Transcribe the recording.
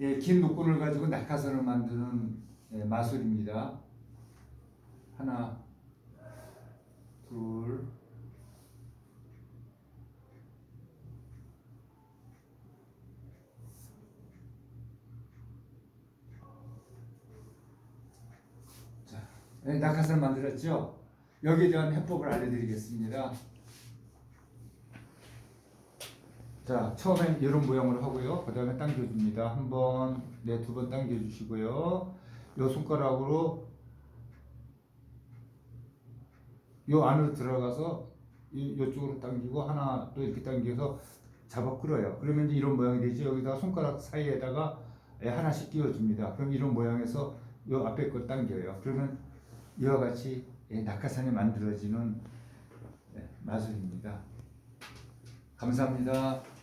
예, 긴 노끈을 가지고 낙하산을 만드는 예, 마술입니다. 하나, 둘, 자, 예, 낙하산을 만들었죠. 여기에 대한 해법을 알려드리겠습니다. 자, 처음엔 이런 모양으로 하고요. 그 다음에 당겨줍니다. 한 번, 네, 두 번 당겨주시고요. 요 손가락으로 요 안으로 들어가서 이, 요쪽으로 당기고 하나 또 이렇게 당겨서 잡아 끌어요. 그러면 이제 이런 모양이 되죠. 여기다 손가락 사이에다가 예, 하나씩 끼워줍니다. 그럼 이런 모양에서 요 앞에 거 당겨요. 그러면 이와 같이 예, 낙하산이 만들어지는 예, 마술입니다. 감사합니다.